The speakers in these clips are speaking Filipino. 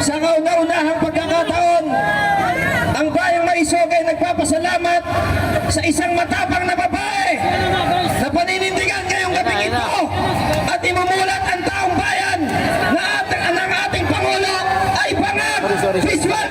Sa kauna-unahang pagkakataon, ang bayang Maisog ay nagpapasalamat sa isang matapang na babae na paninindigan ngayong gabi ito at imumulat ang taong bayan na ating, ang ating Pangulo ay pangag visual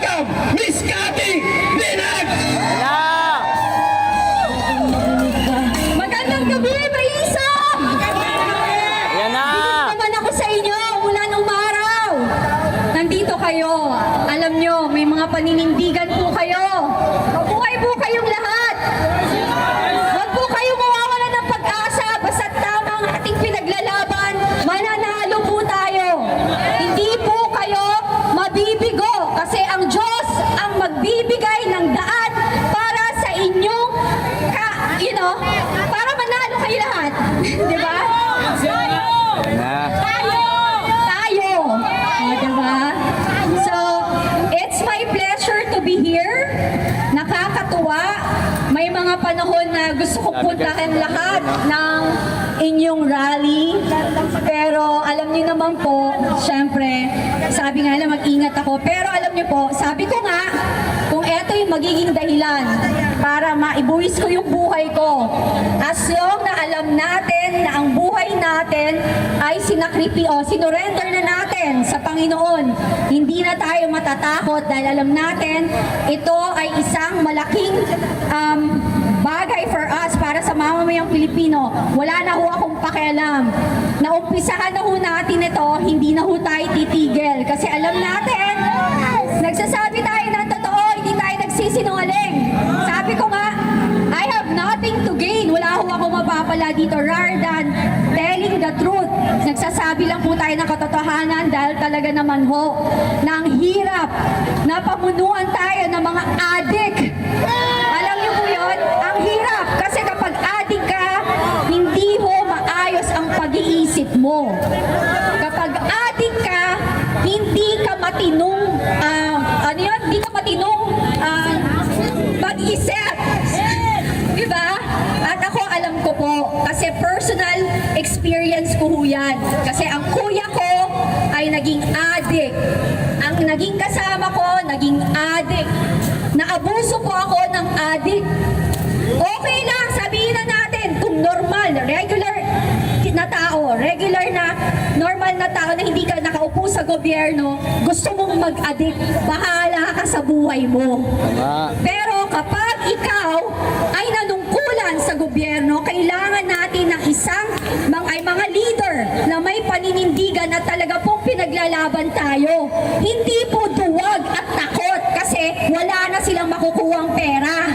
mga panahon na gusto ko puntahan lahat ng inyong rally. Pero alam niyo naman po, syempre, sabi nga lang mag-ingat ako. Pero alam niyo po, sabi ko nga, kung eto yung magiging dahilan para maibuwis ko yung buhay ko. As long na alam natin na ang buhay natin ay sinakripi o sinurrender na natin sa Panginoon. Hindi na tayo matatakot dahil alam natin ito ay isang malaking um, bagay for us para sa mamamayang Pilipino. Wala na ho akong pakialam. Naumpisahan na ho natin ito, hindi na ho tayo titigil. Kasi alam natin, nagsasabi tayo ng totoo, hindi tayo nagsisinungaling. Sabi ko nga, I have nothing to gain. Wala ho ako mapapala dito rather Nagsasabi lang po tayo ng katotohanan dahil talaga naman ho, na ang hirap na pamunuan tayo ng mga adik. Alam niyo po yun? Ang hirap. Kasi kapag adik ka, hindi ho maayos ang pag-iisip mo. Kapag adik ka, hindi ka matinong, ah, ano yun? Hindi ka matinong ah, mag-isip. Diba? At ako alam ko po, kasi personal experience ko ho yan. Kasi ang kuya ko ay naging adik. Ang naging kasama ko, naging adik. Naabuso po ako ng adik. Okay lang, sabihin na natin, kung normal, regular na tao, regular na, normal na tao na hindi ka nakaupo sa gobyerno, gusto mong mag-addict, bahala ka sa buhay mo. Tama. Pero kapag ikaw gobyerno, kailangan natin ng isang mga, ay mga leader na may paninindigan na talaga pong pinaglalaban tayo. Hindi po duwag at takot kasi wala na silang makukuhang pera.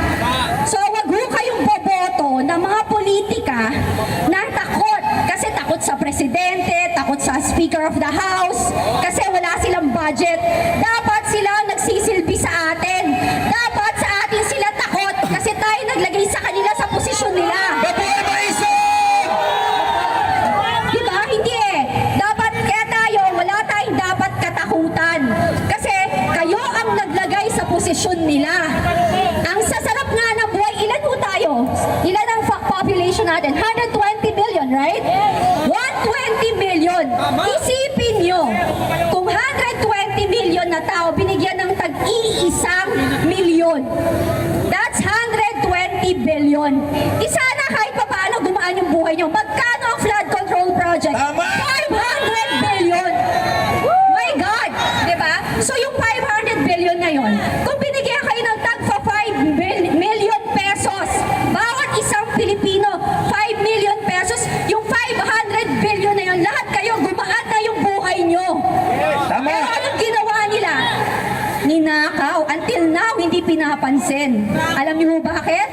So wag ho kayong boboto ng mga politika na takot kasi takot sa presidente, takot sa speaker of the house, kasi wala silang budget. Dapat sila ang nagsisilbi sa atin. Dapat sa atin sila takot kasi tayo naglagay sa kanila sa posisyon nila. Babuhay Maisa! Di ba? Hindi eh. Dapat, kaya tayo, wala tayong dapat katakutan. Kasi kayo ang naglagay sa posisyon nila. Ang sasarap nga ng buhay, ilan po tayo? Ilan ang fa- population natin? 120 million, right? 120 million. Isipin nyo, kung 120 million na tao, binigyan ng tag-iisang milyon. That's 120 billion. Isa na kahit pa paano gumaan yung buhay nyo. Magkano ang flood control project? Tama! 500 billion! My God! Di ba? So yung 500 billion na yon, kung binigyan kayo ng tagpa 5 bil- million pesos, bawat isang Pilipino, 5 million pesos, yung 500 billion na yon, lahat kayo, gumaan na yung buhay nyo. Tama! Pero anong ginawa nila? Ninakaw. Until now, hindi pinapansin. Alam niyo ho bakit?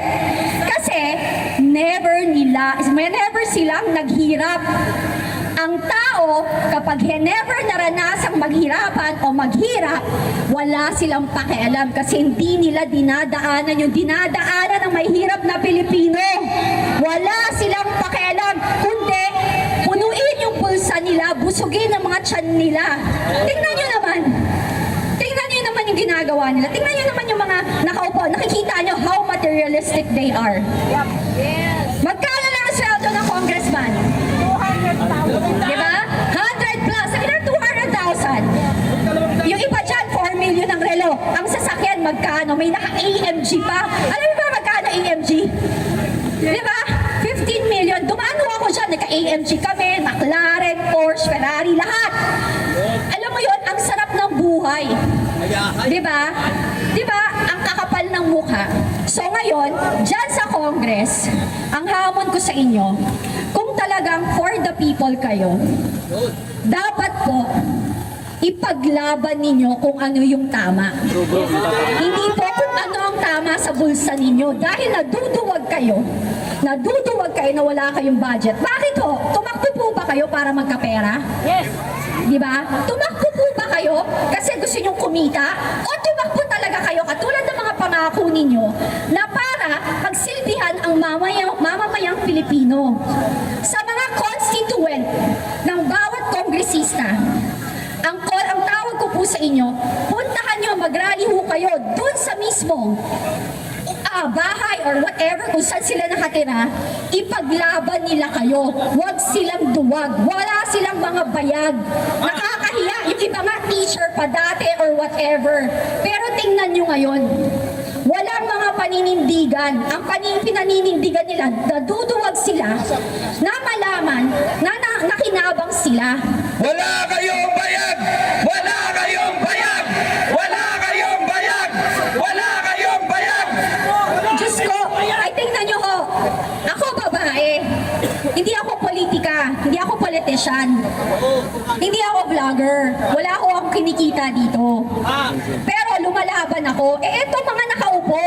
Kasi never nila, never silang naghirap. Ang tao, kapag he never naranasang maghirapan o maghirap, wala silang pakialam kasi hindi nila dinadaanan yung dinadaanan ng may hirap na Pilipino. Wala silang pakialam, kundi punuin yung pulsa nila, busugin ang mga tiyan nila. Tingnan nyo yung ginagawa nila. Tingnan nyo naman yung mga nakaupo. Nakikita nyo how materialistic they are. Yep. Yes. Magkano lang ang sweldo ng congressman? 200,000. Diba? 100 plus. Sabi na 200,000. Yung iba dyan, 4 million ang relo. Ang sasakyan, magkano? May naka-AMG pa. Alam mo ba magkano AMG? Diba? 15 million. Dumaan ako dyan. Nagka-AMG kami, McLaren, Porsche, Ferrari, lahat. Alam mo yon ang sarap ng buhay. Di ba? Di ba? Ang kakapal ng mukha. So ngayon, dyan sa Congress, ang hamon ko sa inyo, kung talagang for the people kayo, dapat po, ipaglaban ninyo kung ano yung tama. Hindi po kung ano ang tama sa bulsa ninyo dahil naduduwag kayo. Naduduwag kayo na wala kayong budget. Bakit ho? Tumakbo po ba kayo para magkapera? Yes. Di ba? Tumakbo po ba kayo kasi gusto nyong kumita? O tumakbo talaga kayo katulad ng mga pangako ninyo na para pagsilbihan ang mamayang, mamamayang Pilipino sa mga constituent ng bawat kongresista. Ang call, ang tawag ko po sa inyo, puntahan nyo, mag-rally ho kayo dun sa mismong ah, bahay or whatever kung saan sila nakatira, ipaglaban nila kayo. Huwag silang duwag. Wala silang mga bayag. Nakakahiya. Yung iba nga teacher pa dati or whatever. Pero tingnan nyo ngayon, walang mga paninindigan. Ang panin pinaninindigan nila, naduduwag sila na malaman na, na nakinabang sila. Wala kayong bayag! Wala kayong bayag! Wala kayong bayag! Wala kayong bayag! Diyos ko, ay tingnan nyo ho. Ako babae. Hindi ako politika. Hindi ako politician. Hindi ako vlogger. Wala ako akong kinikita dito. Pero lumalaban ako. Eh, eto mga nakaupo.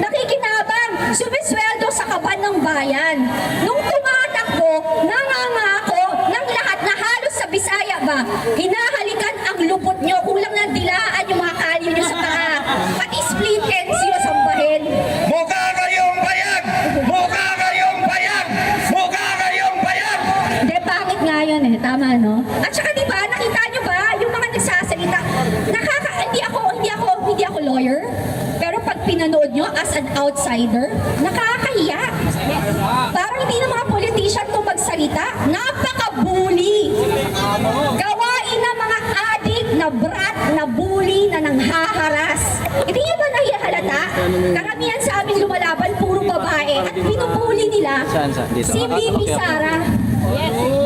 Nakikinabang. Sumisweldo sa kaban ng bayan. Nung tumatakbo, nangangako ng lahat na halos sa Bisaya ba, hinahalikan ang lupot nyo. Kulang na dilaan pinanood nyo as an outsider, nakakahiya. Parang hindi na mga politician to magsalita. Napaka-bully. Gawain ng mga adik na brat na bully na nanghaharas. Hindi nyo ba nahihalata? Karamihan sa amin lumalaban, puro babae. At binubuli nila si Bibi. Sara.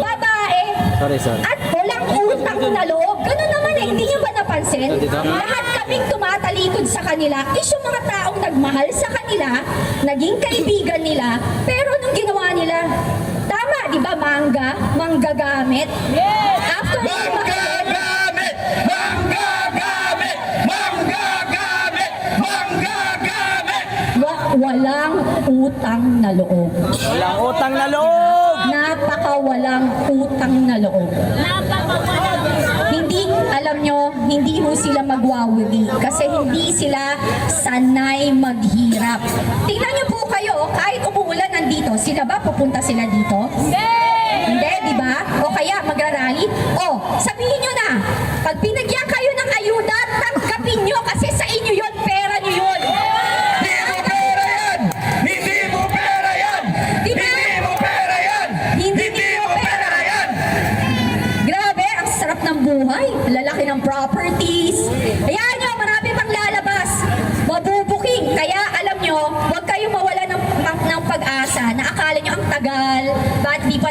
Babae. Sorry, sorry. At walang utang na loob. Ganun naman eh. Hindi nyo ba napansin? Lahat kaming tumatalikod sa kanila is yung mga taong nagmahal sa kanila, naging kaibigan nila, pero nung ginawa nila, tama, di ba, mangga? Manggagamit? Yes! After Manggagamit! Manggagamit! Manggagamit! Manggagamit! wa- walang utang na loob. Walang utang na loob. Napaka walang utang na loob. Hindi, alam nyo, hindi ho sila magwawili kasi hindi sila sanay maghirap. Tingnan nyo po kayo, kahit umuulan nandito, sila ba pupunta sila dito? Hindi, di ba? O kaya magrarally? O, sabihin nyo na,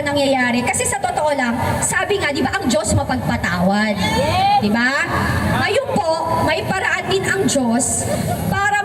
nangyayari. Kasi sa totoo lang, sabi nga, di ba ang Diyos mapagpatawad? Di ba? Ngayon po, may paraan din ang Diyos para